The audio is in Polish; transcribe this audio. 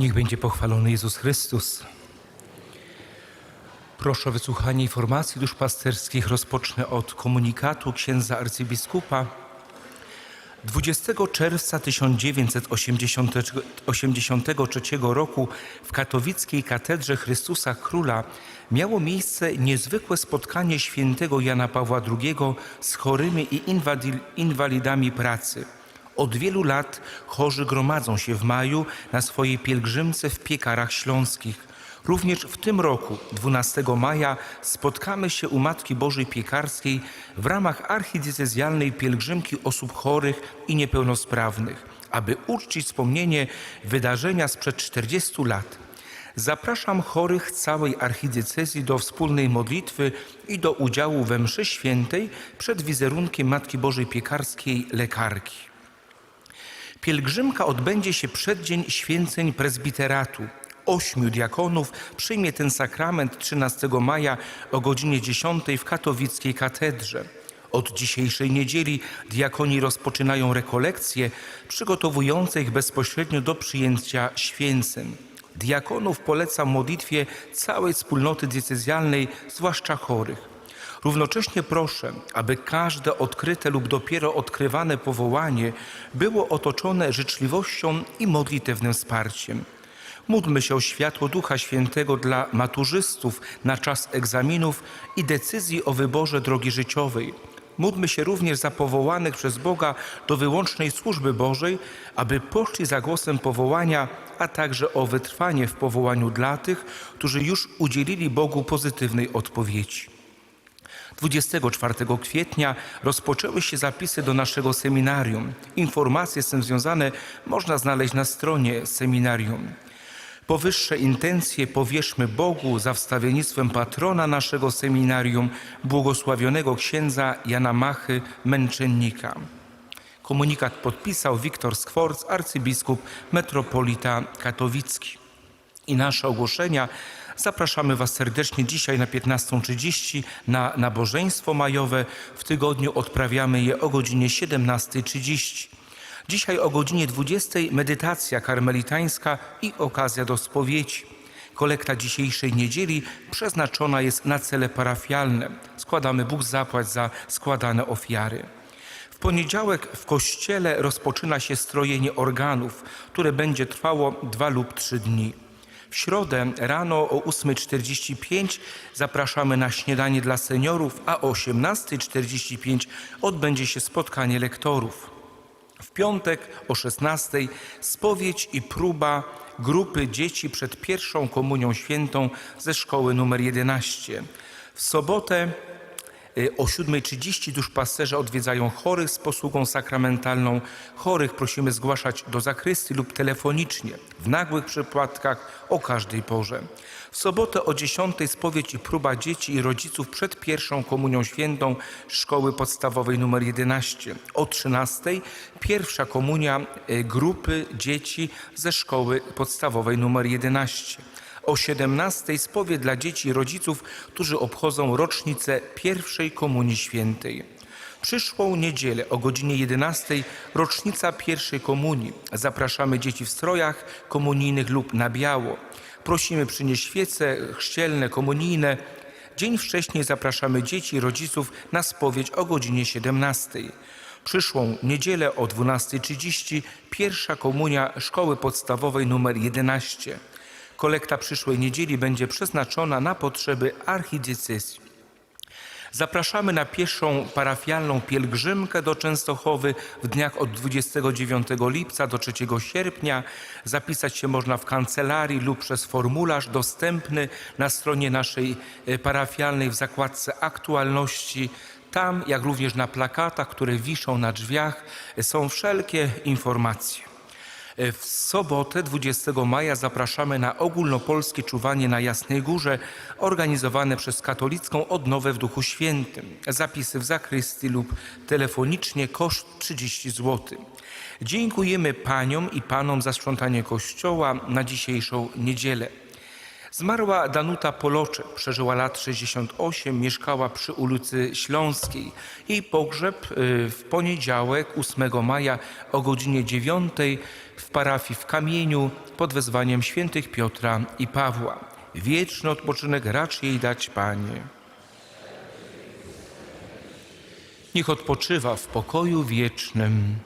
Niech będzie pochwalony Jezus Chrystus. Proszę o wysłuchanie informacji duszpasterskich. Rozpocznę od komunikatu księdza arcybiskupa. 20 czerwca 1983 roku w katowickiej katedrze Chrystusa Króla miało miejsce niezwykłe spotkanie świętego Jana Pawła II z chorymi i inwalidami pracy. Od wielu lat chorzy gromadzą się w maju na swojej pielgrzymce w piekarach śląskich. Również w tym roku, 12 maja, spotkamy się u Matki Bożej Piekarskiej w ramach archidiecezjalnej pielgrzymki osób chorych i niepełnosprawnych, aby uczcić wspomnienie wydarzenia sprzed 40 lat. Zapraszam chorych całej archidiecezji do wspólnej modlitwy i do udziału we mszy świętej przed wizerunkiem Matki Bożej Piekarskiej lekarki. Pielgrzymka odbędzie się przed dzień święceń prezbiteratu. Ośmiu diakonów przyjmie ten sakrament 13 maja o godzinie 10 w katowickiej katedrze. Od dzisiejszej niedzieli diakoni rozpoczynają rekolekcje przygotowujące ich bezpośrednio do przyjęcia święceń. Diakonów polecam modlitwie całej wspólnoty diecezjalnej, zwłaszcza chorych. Równocześnie proszę, aby każde odkryte lub dopiero odkrywane powołanie było otoczone życzliwością i modlitewnym wsparciem. Módlmy się o światło Ducha Świętego dla maturzystów na czas egzaminów i decyzji o wyborze drogi życiowej. Módlmy się również za powołanych przez Boga do wyłącznej służby Bożej, aby poszli za głosem powołania, a także o wytrwanie w powołaniu dla tych, którzy już udzielili Bogu pozytywnej odpowiedzi. 24 kwietnia rozpoczęły się zapisy do naszego seminarium. Informacje z tym związane można znaleźć na stronie seminarium. Powyższe intencje powierzmy Bogu za wstawiennictwem patrona naszego seminarium, błogosławionego księdza Jana Machy, męczennika. Komunikat podpisał Wiktor Skworc, arcybiskup metropolita katowicki. I nasze ogłoszenia zapraszamy Was serdecznie dzisiaj na 15.30 na nabożeństwo majowe. W tygodniu odprawiamy je o godzinie 17.30. Dzisiaj o godzinie 20 medytacja karmelitańska i okazja do spowiedzi. Kolekta dzisiejszej niedzieli przeznaczona jest na cele parafialne. Składamy Bóg zapłać za składane ofiary. W poniedziałek w kościele rozpoczyna się strojenie organów, które będzie trwało dwa lub trzy dni. W środę rano o 8.45 zapraszamy na śniadanie dla seniorów, a o 18.45 odbędzie się spotkanie lektorów. W piątek o 16 spowiedź i próba grupy dzieci przed pierwszą komunią świętą ze szkoły numer 11. W sobotę o 7.30 duszpasterze odwiedzają chorych z posługą sakramentalną. Chorych prosimy zgłaszać do zakrysty lub telefonicznie. W nagłych przypadkach o każdej porze. W sobotę o 10 spowiedź i próba dzieci i rodziców przed pierwszą komunią świętą szkoły podstawowej nr 11. O 13 pierwsza komunia y, grupy dzieci ze szkoły podstawowej nr 11. O 17 spowiedź dla dzieci i rodziców, którzy obchodzą rocznicę pierwszej komunii świętej. Przyszłą niedzielę o godzinie 11 rocznica pierwszej komunii. Zapraszamy dzieci w strojach komunijnych lub na biało. Prosimy przynieść świece chrzcielne, komunijne. Dzień wcześniej zapraszamy dzieci i rodziców na spowiedź o godzinie 17. Przyszłą niedzielę o 12.30 pierwsza komunia szkoły podstawowej nr 11. Kolekta przyszłej niedzieli będzie przeznaczona na potrzeby archidiecezji. Zapraszamy na pieszą parafialną pielgrzymkę do Częstochowy w dniach od 29 lipca do 3 sierpnia. Zapisać się można w kancelarii lub przez formularz dostępny na stronie naszej e, parafialnej w zakładce aktualności. Tam, jak również na plakatach, które wiszą na drzwiach, e, są wszelkie informacje. W sobotę 20 maja zapraszamy na ogólnopolskie czuwanie na Jasnej Górze organizowane przez katolicką odnowę w Duchu Świętym. Zapisy w zakrystii lub telefonicznie koszt 30 zł. Dziękujemy paniom i panom za sprzątanie kościoła na dzisiejszą niedzielę. Zmarła Danuta Poloczek, przeżyła lat 68, mieszkała przy ulicy Śląskiej. Jej pogrzeb y, w poniedziałek 8 maja o godzinie 9 w parafii w Kamieniu pod wezwaniem świętych Piotra i Pawła. Wieczny odpoczynek racz jej dać, Panie. Niech odpoczywa w pokoju wiecznym.